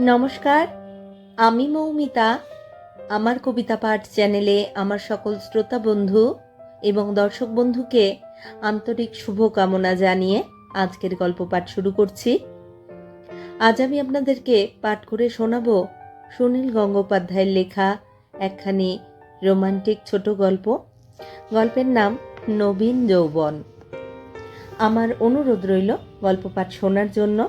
নমস্কার, আমি মৌমিতা। আমার কবিতা পাঠ চ্যানেলে আমার সকল শ্রোতা বন্ধু এবং দর্শক বন্ধুকে আন্তরিক শুভকামনা জানিয়ে আজকের গল্প পাঠ শুরু করছি। আজ আমি আপনাদেরকে পাঠ করে শোনাবো সুনীল গঙ্গোপাধ্যায়ের লেখা একখানি রোমান্টিক ছোট গল্প। গল্পের নাম নবীন যৌবন। আমার অনুরোধ রইল গল্প পাঠ শোনার জন্য।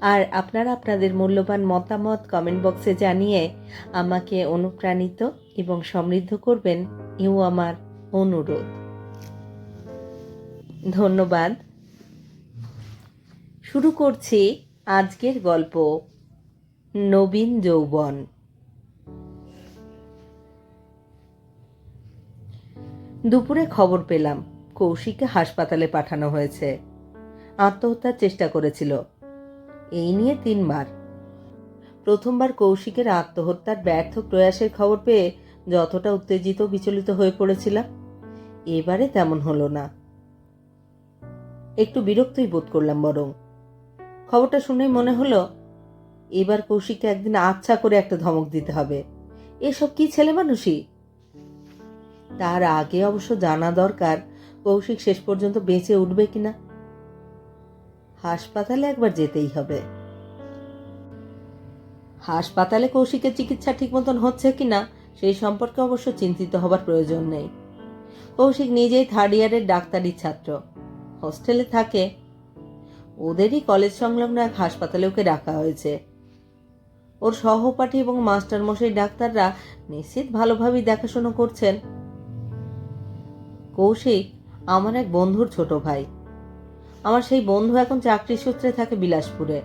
আর আপনারা আপনাদের মূল্যবান মতামত কমেন্ট বক্সে জানিয়ে আমাকে অনুপ্রাণিত এবং সমৃদ্ধ করবেন এও আমার অনুরোধ। ধন্যবাদ। শুরু করছি আজকের গল্প, নবীন যৌবন। দুপুরে খবর পেলাম, কৌশিককে হাসপাতালে পাঠানো হয়েছে। আত্মহত্যার চেষ্টা করেছিল। এই নিয়ে তিনবার। প্রথমবার কৌশিকের আত্মহত্যার ব্যর্থ প্রয়াসের খবর পেয়ে যতটা উত্তেজিত বিচলিত হয়ে পড়েছিলাম, এবারে তেমন হলো না। একটু বিরক্তই বোধ করলাম বরং। খবরটা শুনেই মনে হলো, এবার কৌশিককে একদিন আচ্ছা করে একটা ধমক দিতে হবে। এসব কি ছেলে মানুষই? তার আগে অবশ্য জানা দরকার কৌশিক শেষ পর্যন্ত বেঁচে উঠবে কিনা। হাসপাতালে একবার যেতেই হবে। হাসপাতালে কৌশিকের চিকিৎসা ঠিক মতন হচ্ছে কিনা, সেই সম্পর্কে অবশ্য চিন্তিত হবার প্রয়োজন নেই। কৌশিক নিজেই থার্ড ইয়ারের ডাক্তারি ছাত্র। হোস্টেলে থাকে। ওদেরই কলেজ সংলগ্ন এক হাসপাতালে ওকে রাখা হয়েছে। ওর সহপাঠী এবং মাস্টার মশাই ডাক্তাররা নিশ্চিত ভালোভাবেই দেখাশোনা করছেন। কৌশিক আমার এক বন্ধুর ছোট ভাই। আমার সেই বন্ধু এখন চাকরি সূত্রে থাকে বিলাসপুরে।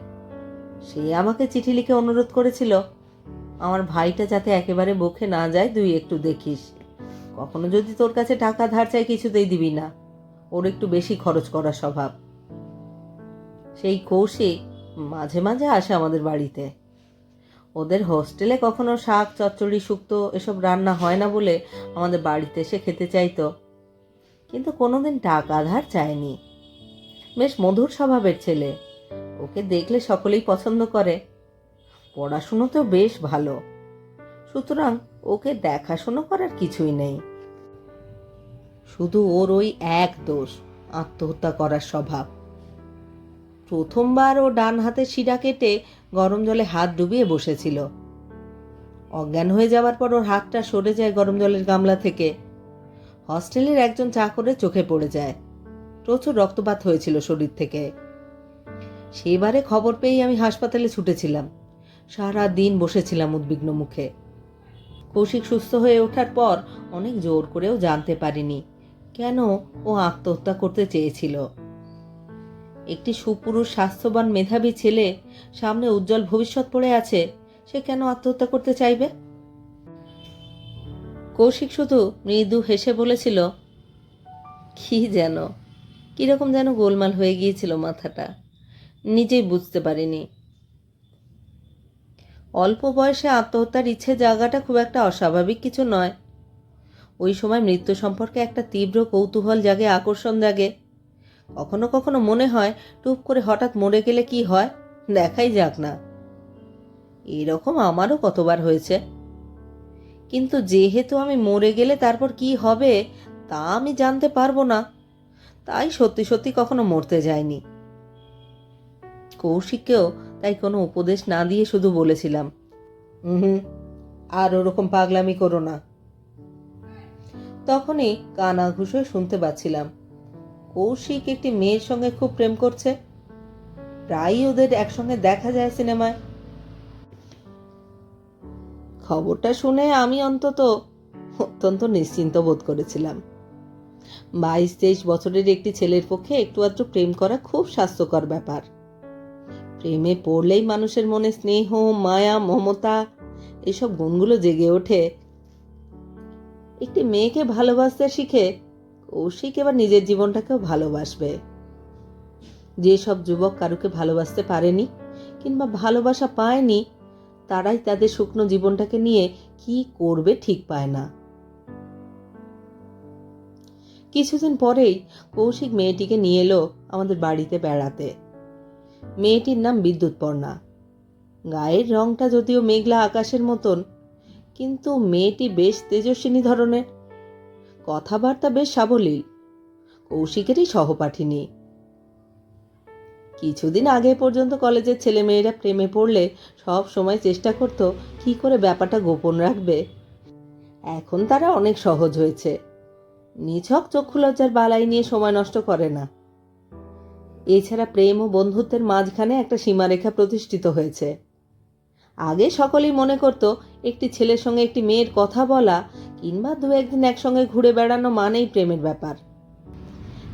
সে আমাকে চিঠি লিখে অনুরোধ করেছিল, আমার ভাইটা যাতে একেবারে বকে না যায়, তুই একটু দেখিস। কখনো যদি তোর কাছে টাকা ধার চাই, কিছুতেই দিবি না। ওর একটু বেশি খরচ করা স্বভাব। সেই কৌশিক মাঝে মাঝে আসে আমাদের বাড়িতে। ওদের হোস্টেলে কখনো শাক, চচ্চড়ি, শুক্তো এসব রান্না হয় না বলে আমাদের বাড়িতে এসে খেতে চাইতো। কিন্তু কোনোদিন টাকা ধার চায়নি। বেশ মধুর স্বভাবের ছেলে। ওকে দেখলে সকলেই পছন্দ করে। পড়াশুনো তো বেশ ভালো। সুতরাং ওকে দেখাশুনো করার কিছুই নেই। শুধু ওর ওই এক দোষ, আত্মহত্যা করার স্বভাব। প্রথমবার ও ডান হাতে শিরা কেটে গরম জলে হাত ডুবিয়ে বসেছিল। অজ্ঞান হয়ে যাওয়ার পর ওর হাতটা সরে যায় গরম জলের গামলা থেকে। হস্টেলের একজন চাকরের চোখে পড়ে যায়। প্রচুর রক্তপাত হয়েছিল শরীর থেকে। সেবারে খবর পেয়েই আমি হাসপাতালে ছুটেছিলাম। সারা দিন বসেছিলাম উদ্বিগ্ন মুখে। কৌশিক সুস্থ হয়ে ওঠার পর অনেক জোর করেও জানতে পারিনি কেন ও আত্মহত্যা করতে চেয়েছিল। একটি সুপুরুষ স্বাস্থ্যবান মেধাবী ছেলে সামনে উজ্জ্বল ভবিষ্যৎ পড়ে আছে, সে কেন আত্মহত্যা করতে চাইবে? কৌশিক শুধু মৃদু হেসে বলেছিল, কি যেন? কীরকম যেন গোলমাল হয়ে গিয়েছিল মাথাটা। নিজেই বুঝতে পারিনি। অল্প বয়সে আত্মহত্যার ইচ্ছে জাগাটা খুব একটা অস্বাভাবিক কিছু নয়। ওই সময় মৃত্যু সম্পর্কে একটা তীব্র কৌতূহল জাগে, আকর্ষণ জাগে। কখনো কখনো মনে হয়, টুপ করে হঠাৎ মরে গেলে কি হয়? দেখাই যাক না। এরকম আমারও কতবার হয়েছে। কিন্তু যেহেতু আমি মরে গেলে তারপর কি হবে, তা আমি জানতে পারব না। তাই সত্যি সত্যি কখনো মরতে যায়নি। কৌশিককেও তাই কোনো উপদেশ না দিয়ে শুধু বলেছিলাম হুম আর ওরকম পাগলামি করো না। তখনই কানা ঘুষে শুনতে পাচ্ছিলাম, কৌশিক একটি মেয়ের সঙ্গে খুব প্রেম করছে, প্রায়ই ওদের একসঙ্গে দেখা যায় সিনেমায়। খবরটা শুনে আমি অন্তত অত্যন্ত নিশ্চিন্ত বোধ করেছিলাম। বাইশ তেইশ বছরের একটি ছেলের পক্ষে একটু আধটু প্রেম করা খুব স্বাস্থ্যকর ব্যাপার। প্রেমে পড়লেই মানুষের মনে স্নেহ, মায়া, মমতা, এসব গুণগুলো জেগে ওঠে। একটি মেয়েকে ভালোবাসতে শিখে কৌশিক এবার নিজের জীবনটাকেও ভালোবাসবে। যেসব যুবক কারুকে ভালোবাসতে পারেনি কিংবা ভালোবাসা পায়নি, তারাই তাদের শুকনো জীবনটাকে নিয়ে কি করবে ঠিক পায় না। কিছুদিন পরেই কৌশিক মেয়েটিকে নিয়ে এলো আমাদের বাড়িতে বেড়াতে। মেয়েটির নাম বিদ্যুৎপর্ণা। গায়ের রংটা যদিও মেঘলা আকাশের মতন, কিন্তু মেয়েটি বেশ তেজস্বিনী ধরনের। কথাবার্তা বেশ সাবলীল। কৌশিকেরই সহপাঠিনী। কিছুদিন আগে পর্যন্ত কলেজের ছেলে মেয়েরা প্রেমে পড়লে সব সময় চেষ্টা করত কি করে ব্যাপারটা গোপন রাখবে। এখন তারা অনেক সহজ হয়েছে। নিছক চক্ষু লজ্জার বালাই নিয়ে সময় নষ্ট করে না। এছাড়া প্রেম ও বন্ধুত্বের মাঝখানে একটা সীমারেখা প্রতিষ্ঠিত হয়েছে। আগে সকলেই মনে করত, একটি ছেলের সঙ্গে একটি মেয়ের কথা বলা কিংবা দু একদিন একসঙ্গে ঘুরে বেড়ানো মানেই প্রেমের ব্যাপার।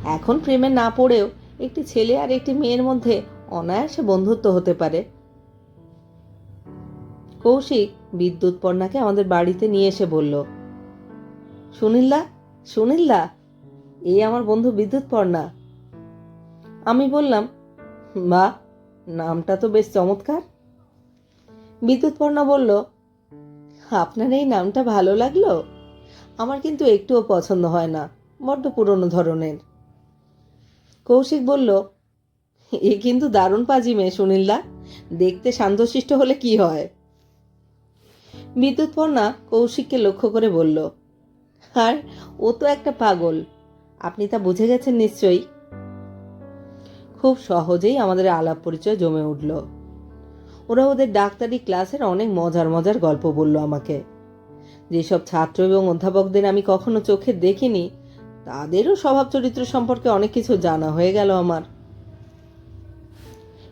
এখন প্রেমে না পড়েও একটি ছেলে আর একটি মেয়ের মধ্যে অনায়াসে বন্ধুত্ব হতে পারে। কৌশিক বিদ্যুৎ পর্ণাকে আমাদের বাড়িতে নিয়ে এসে বলল, সুনীলদা সুনীলদা এই আমার বন্ধু বিদ্যুৎ পর্ণা। আমি বললাম, বা, নামটা তো বেশ চমৎকার। বিদ্যুৎ পর্ণা বলল, আপনার এই নামটা ভালো লাগল? আমার কিন্তু একটুও পছন্দ হয় না, বড্ড পুরনো ধরনের। কৌশিক বলল, এ কিন্তু দারুণ পাজি মেয়ে সুনীলদা দেখতে শান্তশিষ্ট হলে কি হয়? বিদ্যুৎ পর্ণা কৌশিককে লক্ষ্য করে বলল আর ও তো একটা পাগল। আপনি তা বুঝে গেছেন নিশ্চয়ই? খুব সহজেই আমাদের আলাপ পরিচয় জমে উঠল। ওরা ওদের ডাক্তারি ক্লাসের অনেক মজার মজার গল্প বলল আমাকে। যেসব ছাত্র এবং অধ্যাপকদের আমি কখনো চোখে দেখিনি, তাদেরও স্বভাব চরিত্র সম্পর্কে অনেক কিছু জানা হয়ে গেল আমার।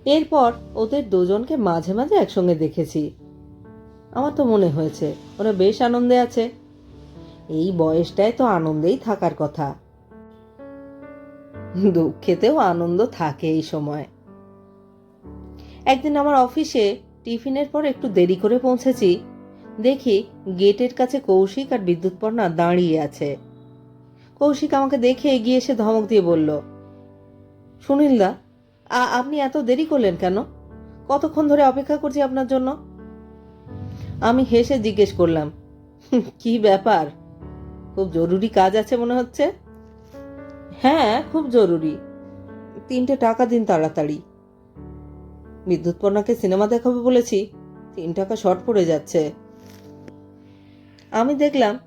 এরপর ওদের দুজনকে মাঝে মাঝে একসঙ্গে দেখেছি। আমার তো মনে হয়েছে, ওরা বেশ আনন্দে আছে। এই বয়সটায় তো আনন্দেই থাকার কথা। দুঃখেতেও আনন্দ থাকে এই সময়। একদিন আমার অফিসে টিফিনের পর একটু দেরি করে পৌঁছেছি। দেখি গেটের কাছে কৌশিক আর বিদ্যুৎপর্ণা দাঁড়িয়ে আছে। কৌশিক আমাকে দেখে এগিয়ে এসে ধমক দিয়ে বলল সুনীলদা আপনি এত দেরি করলেন কেন? কতক্ষণ ধরে অপেক্ষা করছি আপনার জন্য? আমি হেসে জিজ্ঞেস করলাম "হুঁ, কি ব্যাপার? খুব জরুরি কাজ আছে মনে হচ্ছে? হ্যাঁ খুব জরুরি। তিনটে টাকা দিন তাড়াতাড়ি। বিদ্যুৎপর্ণাকে সিনেমা দেখাবো বলেছি, তিন টাকা শর্ট পড়ে যাচ্ছে। আমি দেখলাম,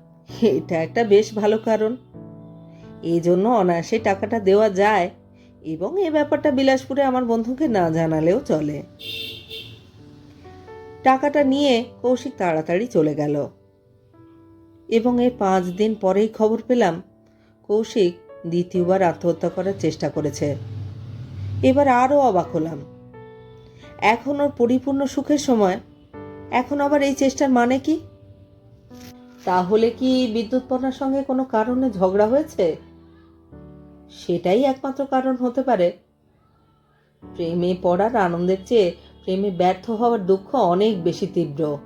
এটা একটা বেশ ভালো কারণ। এই জন্য অনায়াসে টাকাটা দেওয়া যায় এবং এ ব্যাপারটা বিলাসপুরে আমার বন্ধুকে না জানালেও চলে। টাকাটা নিয়ে কৌশিক তাড়াতাড়ি চলে গেল। এবং এর পাঁচ দিন পরেই খবর পেলাম, কৌশিক দ্বিতীয়বার আত্মহত্যা করার চেষ্টা করেছে। এবার আরও অবাক হলাম। এখন ওর পরিপূর্ণ সুখের সময়, এখন আবার এই চেষ্টার মানে কি? তাহলে কি বিদ্যুৎ বিদ্যুৎপর্ণার সঙ্গে কোনো কারণে ঝগড়া হয়েছে? সেটাই একমাত্র কারণ হতে পারে। প্রেমে পড়ার আনন্দের চেয়ে প্রেমে ব্যর্থ হওয়ার দুঃখ অনেক বেশি তীব্র।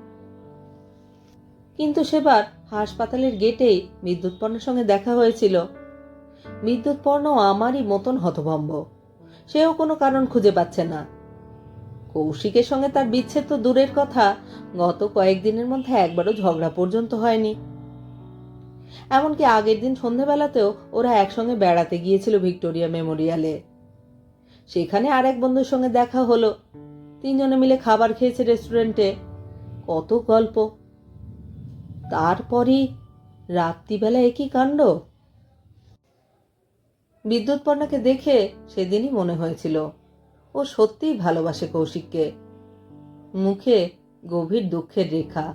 কিন্তু সেবার হাসপাতালের গেটেই বিদ্যুৎপর্ণার সঙ্গে দেখা হয়েছিল। বিদ্যুৎপর্ণ আমারই মতন হতভম্ব। সেও কোনো কারণ খুঁজে পাচ্ছে না। কৌশিকের সঙ্গে তার বিচ্ছেদ তো দূরের কথা, গত কয়েকদিনের মধ্যে একবারও ঝগড়া পর্যন্ত হয়নি। এমনকি আগের দিন সন্ধেবেলাতেও ওরা একসঙ্গে বেড়াতে গিয়েছিল ভিক্টোরিয়া মেমোরিয়ালে। সেখানে আরেক বন্ধুর সঙ্গে দেখা হলো। তিনজনে মিলে খাবার খেয়েছে রেস্টুরেন্টে। কত গল্প। তারপরই রাত্রিবেলা একই কাণ্ড? বিদ্যুৎপর্ণাকে দেখে সেদিনই মনে হয়েছিল, ও সত্যিই ভালোবাসে কৌশিককে। মুখে গভীর দুঃখের রেখা।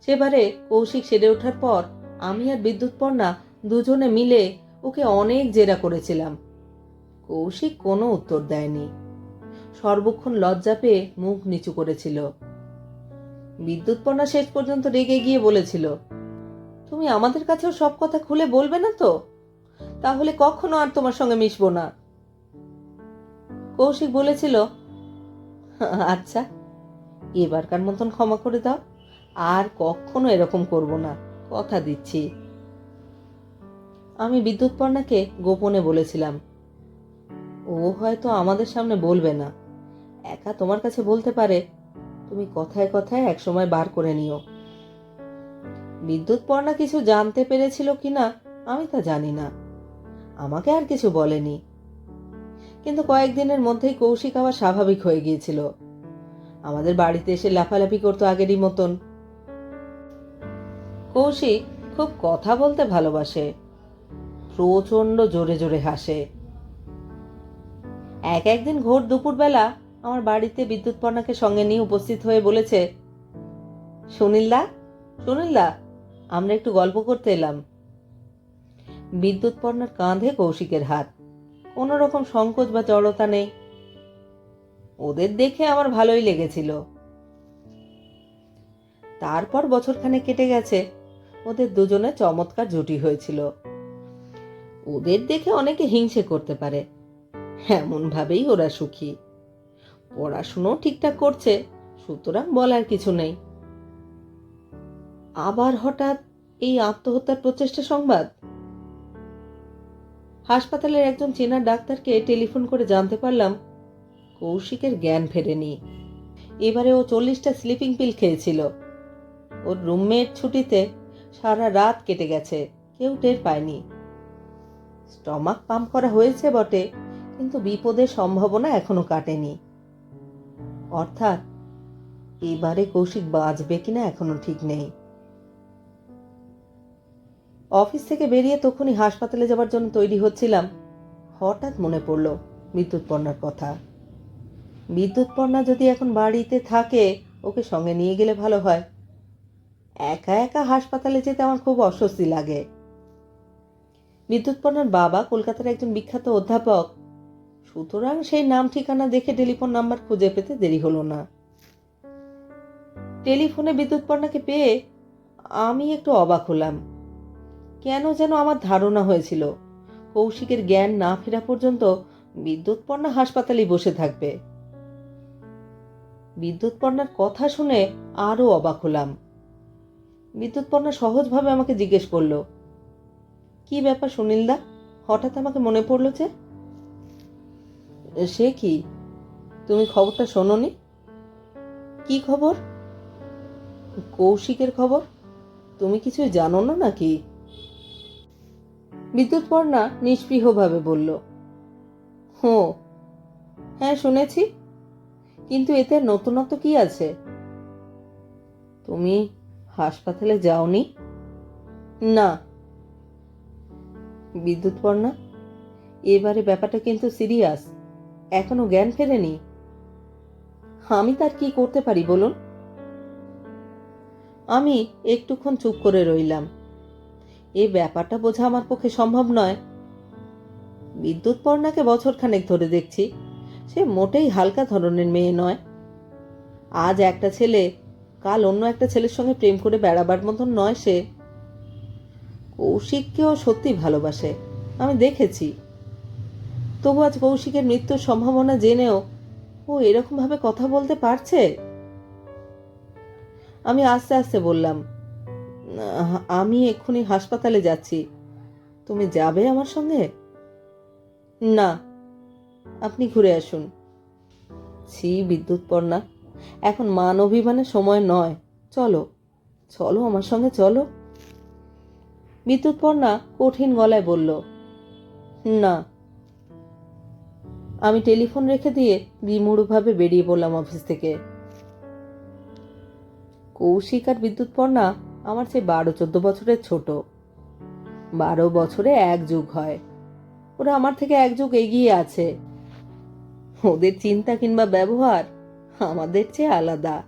সেবারে কৌশিক সেরে ওঠার পর আমি আর বিদ্যুৎপর্ণা দুজনে মিলে ওকে অনেক জেরা করেছিলাম। কৌশিক কোনো উত্তর দেয়নি। সর্বক্ষণ লজ্জা পেয়ে মুখ নিচু করেছিল। বিদ্যুৎপর্ণা শেষ পর্যন্ত রেগে গিয়ে বলেছিল, তুমি আমাদের কাছেও সব কথা খুলে বলবে না তো? তাহলে কখনো আর তোমার সঙ্গে মিশবো না। কৌশিক বলেছিল আচ্ছা এবারকার মতন ক্ষমা করে দাও, আর কখনো এরকম করব না, কথা দিচ্ছি। আমি বিদ্যুৎ পর্ণাকে গোপনে বলেছিলাম, ও হয়তো আমাদের সামনে বলবে না, একা তোমার কাছে বলতে পারে তুমি কথায় কথায় একসময় বার করে নিও। বিদ্যুৎ পর্ণা কিছু জানতে পেরেছিল কিনা, আমি তা জানি না। আমাকে আর কিছু বলেনি। কিন্তু কয়েকদিনের মধ্যেই কৌশিক আবার স্বাভাবিক হয়ে গিয়েছিল। আমাদের বাড়িতে এসে লাফালাফি করতো আগেরই মতন। কৌশিক খুব কথা বলতে ভালোবাসে। প্রচণ্ড জোরে জোরে হাসে। এক একদিন ঘোর দুপুরবেলা আমার বাড়িতে বিদ্যুৎ পর্ণাকে সঙ্গে নিয়ে উপস্থিত হয়ে বলেছে, সুনীলদা সুনীলদা, আমরা একটু গল্প করতে এলাম। বিদ্যুৎ পর্ণার কাঁধে কৌশিকের হাত। কোনো রকম সংকোচ বা জড়তা নেই। ওদের দেখে আমার ভালোই লেগেছিল। তারপর বছরখানে কেটে গেছে। ওদের দুজনে চমৎকার জুটি হয়েছিল। ওদের দেখে অনেকে হিংসে করতে পারে। এমন ভাবেই ওরা সুখী। পড়াশুনো ঠিকঠাক করছে, সুতরাং বলার কিছু নেই। আবার হঠাৎ এই আত্মহত্যার প্রচেষ্টা সংবাদ? হাসপাতালের একজন চেনা ডাক্তারকে টেলিফোন করে জানতে পারলাম, কৌশিকের জ্ঞান ফেরেনি। এবারে ও চল্লিশটা স্লিপিং পিল খেয়েছিল। ওর রুমমেট ছুটিতে সারা রাত কেটে গেছে, কেউ টের পায়নি। স্টমাক পাম্প করা হয়েছে বটে, কিন্তু বিপদের সম্ভাবনা এখনও কাটেনি। অর্থাৎ, এবারে কৌশিক বাঁচবে কিনা এখনও ঠিক নেই। অফিস থেকে বেরিয়ে তখনই হাসপাতালে যাবার জন্য তৈরি হচ্ছিলাম। হঠাৎ মনে পড়ল, বিদ্যুৎ পর্ণার কথা। বিদ্যুৎ পর্ণা যদি এখন বাড়িতে থাকে, ওকে সঙ্গে নিয়ে গেলে ভালো হয়। একা একা হাসপাতালে যেতে আমার খুব অস্বস্তি লাগে। বিদ্যুৎ পর্ণার বাবা কলকাতার একজন বিখ্যাত অধ্যাপক সুতরাং সেই নাম ঠিকানা দেখে টেলিফোন নাম্বার খুঁজে পেতে দেরি হলো না। টেলিফোনে বিদ্যুৎ পর্ণাকে পেয়ে আমি একটু অবাক হলাম। কেন যেন আমার ধারণা হয়েছিল, কৌশিকের জ্ঞান না ফেরা পর্যন্ত বিদ্যুৎ পর্ণা হাসপাতালেই বসে থাকবে। বিদ্যুৎ পর্ণার কথা শুনে আরও অবাক হলাম। বিদ্যুৎ পর্ণা সহজভাবে আমাকে জিজ্ঞেস করল, কি ব্যাপার সুনীলদা? হঠাৎ আমাকে মনে পড়ল যে সে কি? তুমি খবরটা শোনোনি? কি খবর? কৌশিকের খবর? তুমি কিছুই জানো না নাকি? বিদ্যুৎ পর্ণা নিষ্পৃহভাবে বলল, হো হ্যাঁ শুনেছি। কিন্তু এতে নতুনত্ব কি আছে? তুমি হাসপাতালে যাওনি? না। বিদ্যুৎ পর্ণা এবারে ব্যাপারটা কিন্তু সিরিয়াস। এখনও জ্ঞান ফেরেনি? আমি তার কি করতে পারি বলুন? আমি একটুক্ষণ চুপ করে রইলাম। এ ব্যাপারটা বোঝা আমার পক্ষে সম্ভব নয়। বিদ্যুৎ পর্ণাকে বছরখানেক ধরে দেখছি। সে মোটেই হালকা ধরনের মেয়ে নয়। আজ একটা ছেলে, কাল অন্য একটা ছেলের সঙ্গে প্রেম করে বেড়াবার মতন নয় সে। কৌশিককেও সত্যি ভালোবাসে। আমি দেখেছি। তবু আজ কৌশিকের মৃত্যুর সম্ভাবনা জেনেও ও এরকমভাবে কথা বলতে পারছে? আমি আস্তে আস্তে বললাম আমি এক্ষুনি হাসপাতালে যাচ্ছি। তুমি যাবে আমার সঙ্গে? না, আপনি ঘুরে আসুন। ছি, বিদ্যুৎ পর্ণা এখন মান অভিমানের সময় নয়। চলো চলো আমার সঙ্গে, চলো। বিদ্যুৎ পর্ণা কঠিন গলায় বলল, না আমি টেলিফোন রেখে দিয়ে বিমূঢ়ভাবে বেরিয়ে পড়লাম অফিস থেকে। কৌশিক আর বিদ্যুৎ পর্ণা আমার চেয়ে বারো চোদ্দ বছরের ছোট। বারো বছরে এক যুগ হয়। ওরা আমার থেকে এক যুগ এগিয়ে আছে। ওদের চিন্তা কিংবা ব্যবহার আমাদের চেয়ে আলাদা।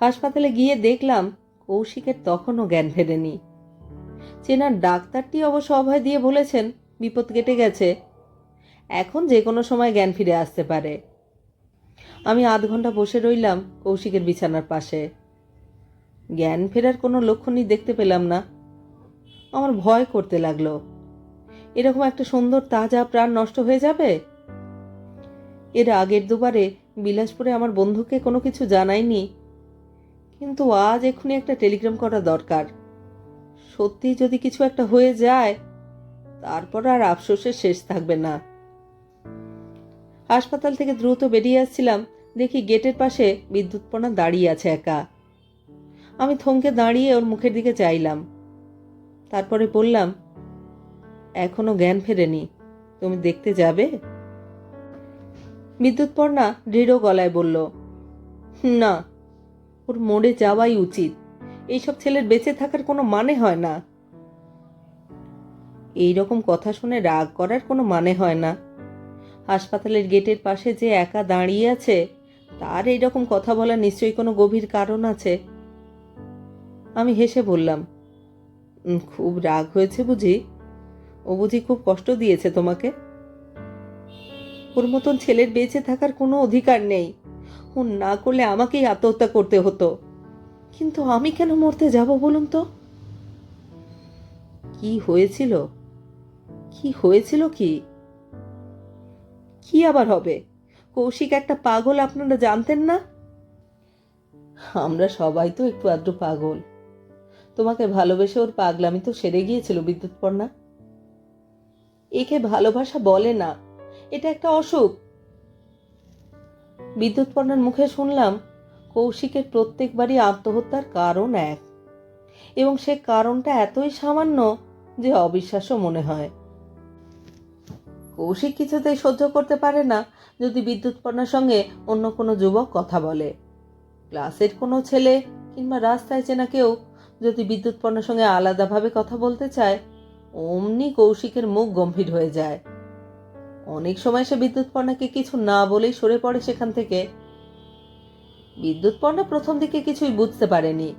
হাসপাতালে গিয়ে দেখলাম কৌশিকের তখনও জ্ঞান ফেরেনি। চেনার ডাক্তারটি অবশ্য অভয় দিয়ে বলেছেন, বিপদ কেটে গেছে। এখন যে কোনো সময় জ্ঞান ফিরে আসতে পারে। আমি আধ ঘণ্টা বসে রইলাম কৌশিকের বিছানার পাশে। জ্ঞান ফেরার কোনো লক্ষণই দেখতে পেলাম না। আমার ভয় করতে লাগল। এরকম একটা সুন্দর তাজা প্রাণ নষ্ট হয়ে যাবে? এর আগের দুবারে বিলাসপুরে আমার বন্ধুকে কোনো কিছু জানাইনি। কিন্তু আজ এক্ষুনি একটা টেলিগ্রাম করা দরকার। সত্যি যদি কিছু একটা হয়ে যায়, তারপর আর আফসোসের শেষ থাকবে না। হাসপাতাল থেকে দ্রুত বেরিয়ে আসছিলাম, দেখি গেটের পাশে বিদ্যুৎপনা দাঁড়িয়ে আছে একা। আমি থমকে দাঁড়িয়ে ওর মুখের দিকে চাইলাম। তারপরে বললাম, এখনও জ্ঞান ফেরেনি, তুমি দেখতে যাবে? বিদ্যুৎপর্ণা দৃঢ় গলায় বলল, না, ওর মরে যাওয়াই উচিত। এইসব ছেলের বেঁচে থাকার কোনো মানে হয় না। এই রকম কথা শুনে রাগ করার কোনো মানে হয় না। হাসপাতালের গেটের পাশে যে একা দাঁড়িয়ে আছে, তার এই রকম কথা বলার নিশ্চয়ই কোনো গভীর কারণ আছে। আমি হেসে বললাম খুব রাগ হয়েছে বুঝি? ও বুঝি খুব কষ্ট দিয়েছে তোমাকে? ওর মতন ছেলের বেঁচে থাকার কোনো অধিকার নেই। ও না করলে আমাকেই আত্মহত্যা করতে হতো। কিন্তু আমি কেন মরতে যাব বলুন তো? কি হয়েছিল? কি হয়েছিল কি? কি আবার হবে? কৌশিক একটা পাগল, আপনারা জানতেন না? আমরা সবাই তো একটু আধটু পাগল। তোমাকে ভালোবেসে ওর পাগলামি তো সেরে গিয়েছিল, বিদ্যুৎপর্ণা। একে ভালোবাসা বলে না, এটা একটা অসুখ। বিদ্যুৎপর্ণার মুখে শুনলাম, কৌশিকের প্রত্যেকবারই আত্মহত্যার কারণ এক। এবং সে কারণটা এতই সামান্য যে অবিশ্বাস্য মনে হয়। কৌশিক কিছুতেই সহ্য করতে পারে না যদি বিদ্যুৎপর্ণার সঙ্গে অন্য কোনো যুবক কথা বলে। ক্লাসের কোনো ছেলে কিংবা রাস্তায় চেনা কেউ যদি বিদ্যুৎপর্ণার সঙ্গে আলাদাভাবে কথা বলতে চায়, অমনি কৌশিকের মুখ গম্ভীর হয়ে যায়। অনেক সময় সে বিদ্যুৎপর্ণাকে কিছু না বলেই সরে পড়ে সেখান থেকে। বিদ্যুৎপর্ণা প্রথম দিকে কিছুই বুঝতে পারেনি।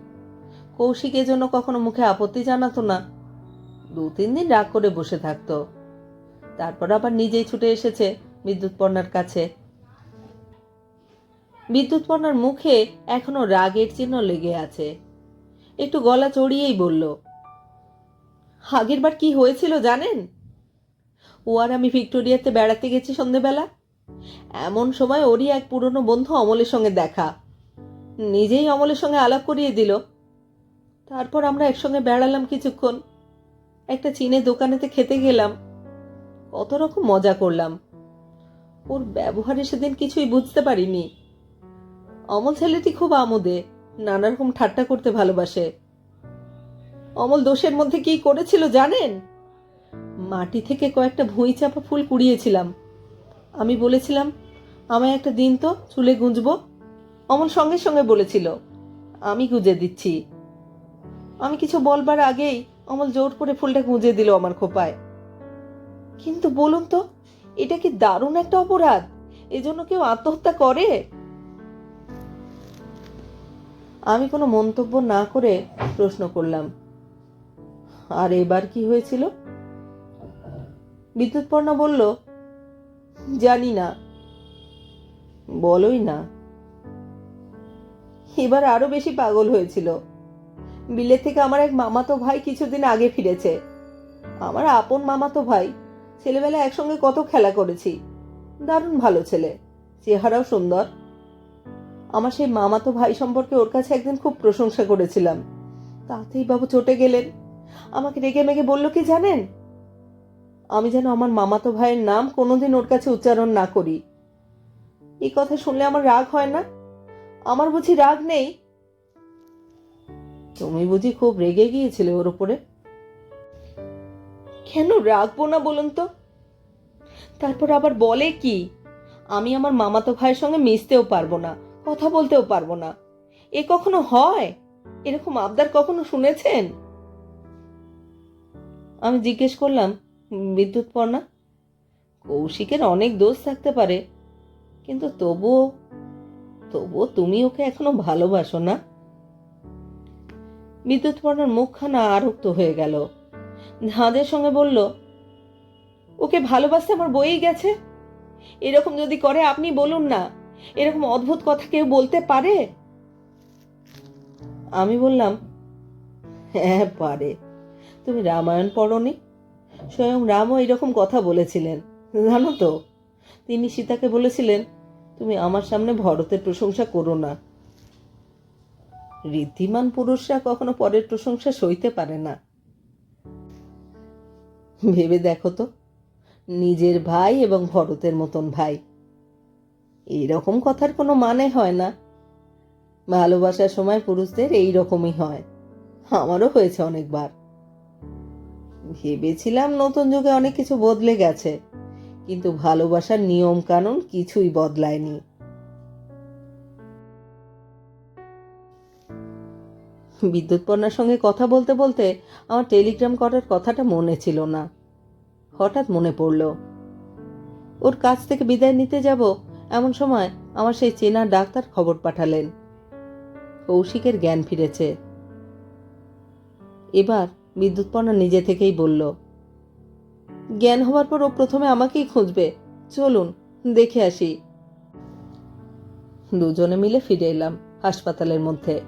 কৌশিক এজন্য কখনো মুখে আপত্তি জানাতো না। দু তিন দিন রাগ করে বসে থাকতো। তারপর আবার নিজেই ছুটে এসেছে বিদ্যুৎপর্ণার কাছে। বিদ্যুৎপর্ণার মুখে এখনও রাগের চিহ্ন লেগে আছে। একটু গলা চড়িয়েই বলল আগেরবার কি হয়েছিল জানেন? ও আর আমি ভিক্টোরিয়াতে বেড়াতে গেছি সন্ধেবেলা। এমন সময় ওরই এক পুরনো বন্ধু অমলের সঙ্গে দেখা। নিজেই অমলের সঙ্গে আলাপ করিয়ে দিল। তারপর আমরা একসঙ্গে বেড়ালাম কিছুক্ষণ। একটা চীনে দোকানেতে খেতে গেলাম। কত রকম মজা করলাম। ওর ব্যবহারে সেদিন কিছুই বুঝতে পারিনি। অমল ছেলেটি খুব আমোদে নানা রকম ঠাট্টা করতে ভালোবাসে। অমল দোষের মধ্যে কি করেছিল জানেন? মাটি থেকে কয়েকটা ভুঁই চাপা ফুল কুড়িয়েছিলাম। আমি বলেছিলাম, আমায় একটা দিন তো, চুলে গুঁজব। অমল সঙ্গে সঙ্গে বলেছিল, আমি গুঁজে দিচ্ছি। আমি কিছু বলবার আগেই অমল জোর করে ফুলটা গুঁজে দিল আমার খোপায়। কিন্তু বলুন তো, এটা কি দারুণ একটা অপরাধ? এজন্য কেউ আত্মহত্যা করে? আমি কোনো মন্তব্য না করে প্রশ্ন করলাম। আর এবার কি হয়েছিল? বিদ্যুৎপর্ণা বলল, জানি না। বলোই না। এবার আরও বেশি পাগল হয়েছিল। বিলে থেকে আমার এক মামাতো ভাই কিছুদিন আগে ফিরেছে। আমার আপন মামাতো ভাই ছেলেবেলায় একসঙ্গে কত খেলা করেছি। দারুণ ভালো ছেলে। চেহারাও সুন্দর। আমার সেই মামাতো ভাই সম্পর্কে ওর কাছে একদিন খুব প্রশংসা করেছিলাম। তাতেই বাবু চটে গেলেন। আমাকে রেগে মেগে বলল, কি জানেন? আমি যেন আমার মামাতো ভাইয়ের নাম কোনোদিন ওর কাছে উচ্চারণ না করি। এই কথা শুনলে আমার রাগ হয় না? আমার বুঝি রাগ নেই? তুমি বুঝি খুব রেগে গিয়েছিলে ওর উপরে? কেন রাখব না বলুন তো? তারপর আবার বলে কি, আমি আমার মামাতো ভাইয়ের সঙ্গে মিশতেও পারব না, কথা বলতেও পারব না। এ কখনো হয়? এরকম আবদার কখনো শুনেছেন? আমি জিজ্ঞেস করলাম, বিদ্যুৎ পর্ণা, কৌশিকের অনেক দোষ থাকতে পারে, কিন্তু তবুও তবুও তুমি ওকে এখনও ভালোবাসো না? বিদ্যুৎ পর্ণার মুখখানা আরক্ত হয়ে গেল। ঝাঁদের সঙ্গে বলল, ওকে ভালোবাসতে আমার বইই গেছে। এরকম যদি করে, আপনি বলুন না, এরকম অদ্ভুত কথা কেউ বলতে পারে? আমি বললাম হ্যাঁ পারে। তুমি রামায়ণ পড়নি? স্বয়ং রামও এরকম কথা বলেছিলেন, জানো তো? তিনি সীতাকে বলেছিলেন, তুমি আমার সামনে ভরতের প্রশংসা করো না। ঋদ্ধিমান পুরুষরা কখনো পরের প্রশংসা সইতে পারে না। ভেবে দেখো তো। নিজের ভাই এবং ভরতের মতন ভাই। এইরকম কথার কোনো মানে হয় না। ভালোবাসার সময় পুরুষদের এই রকমই হয়। আমারও হয়েছে অনেকবার। ভেবেছিলাম নতুন যুগে অনেক কিছু বদলে গেছে, কিন্তু ভালোবাসার নিয়ম কানুন কিছুই বদলায়নি। বিদ্যুৎ পর্ণার সঙ্গে কথা বলতে বলতে আমার টেলিগ্রাম করার কথাটা মনে ছিল না। হঠাৎ মনে পড়ল, ওর কাছ থেকে বিদায় নিতে যাব এমন সময় আমার সেই চেনা ডাক্তার খবর পাঠালেন। কৌশিকের জ্ঞান ফিরেছে। এবার বিদ্যুৎপর্ণা নিজে থেকেই বলল, জ্ঞান হওয়ার পর ও প্রথমে আমাকেই খুঁজবে। চলুন, দেখে আসি। দুজনে মিলে ফিরে এলাম হাসপাতালের মধ্যে।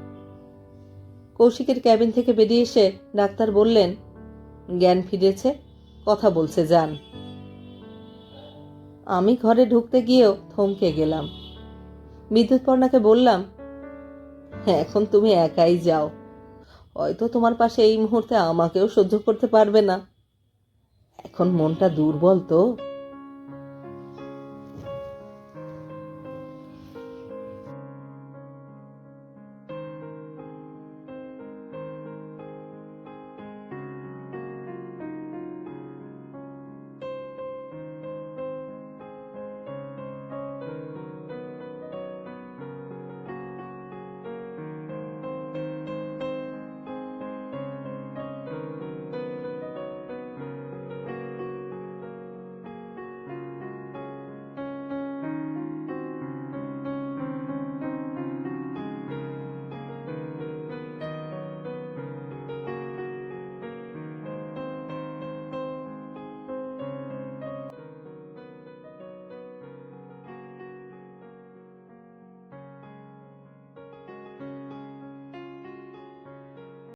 কৌশিকের ক্যাবিন থেকে বেরিয়ে এসে ডাক্তার বললেন, জ্ঞান ফিরেছে, কথা বলছে, যান। আমি ঘরে ঢুকতে গিয়েও থমকে গেলাম। বিদ্যুৎপর্ণাকে বললাম, এখন তুমি একাই যাও। হয়তো তোমার পাশে এই মুহূর্তে আমাকেও সহ্য করতে পারবে না। এখন মনটা দুর্বল তো।